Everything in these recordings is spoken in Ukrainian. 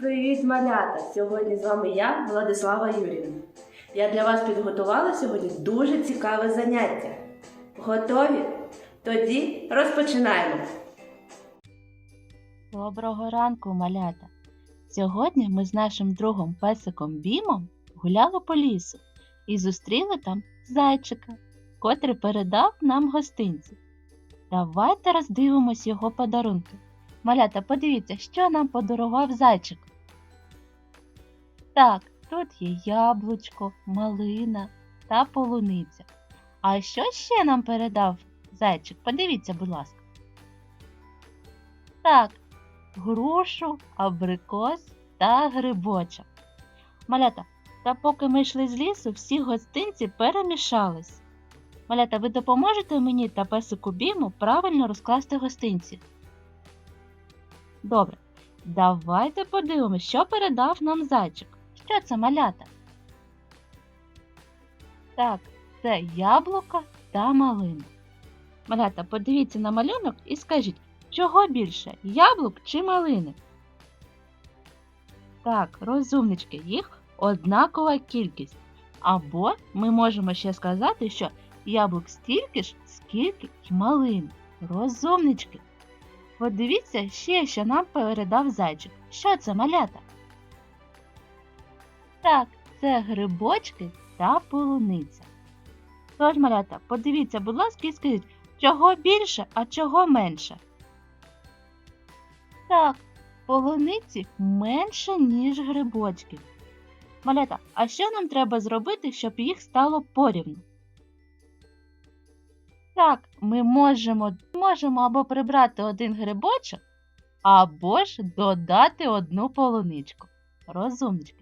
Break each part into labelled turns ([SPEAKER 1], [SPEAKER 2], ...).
[SPEAKER 1] Привіт, малята! Сьогодні з вами я, Владислава Юрівна. Я для вас підготувала сьогодні дуже цікаве заняття. Готові? Тоді розпочинаємо.
[SPEAKER 2] Доброго ранку, малята! Сьогодні ми з нашим другом песиком Бімом гуляли по лісу і зустріли там зайчика, котрий передав нам гостинці. Давайте роздивимось його подарунки. Малята, подивіться, що нам подарував зайчик. Так, тут є яблучко, малина та полуниця. А що ще нам передав зайчик? Подивіться, будь ласка. Так, грушу, абрикос та грибочок. Малята, та поки ми йшли з лісу, всі гостинці перемішались. Малята, ви допоможете мені та песику Біму правильно розкласти гостинці? Добре, давайте подивимось, що передав нам зайчик. Що це малята? Так, це яблука та малина. Малята, подивіться на малюнок і скажіть, чого більше яблук чи малини? Так, розумнички, їх однакова кількість. Або ми можемо ще сказати, що яблук стільки ж, скільки й малин. Розумнички. Подивіться ще, що нам передав зайчик. Що це малята? Так, це грибочки та полуниця. Тож, малята, подивіться, будь ласка, і скажіть, чого більше, а чого менше? Так, полуниці менше, ніж грибочків. Малята, а що нам треба зробити, щоб їх стало порівну? Так, ми можемо, можемо або прибрати один грибочок, або ж додати одну полуничку. Розумнички.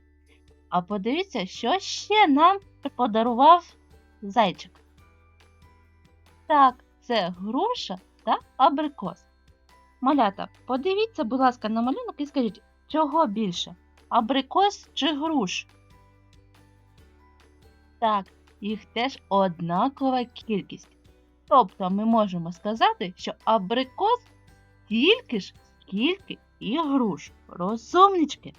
[SPEAKER 2] А подивіться, що ще нам подарував зайчик. Так, це груша та абрикос. Малята, подивіться, будь ласка, на малюнок і скажіть, чого більше? Абрикос чи груш? Так, їх теж однакова кількість. Тобто ми можемо сказати, що абрикос стільки ж, скільки і груш. Розумнички.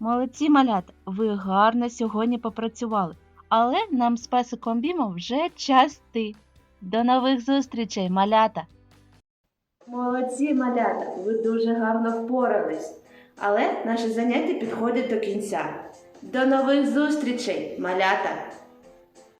[SPEAKER 2] Молодці малята, ви гарно сьогодні попрацювали. Але нам з песиком Бімом вже час ти. До нових зустрічей, малята!
[SPEAKER 1] Молодці, малята! Ви дуже гарно впорались. Але наше заняття підходить до кінця. До нових зустрічей, малята!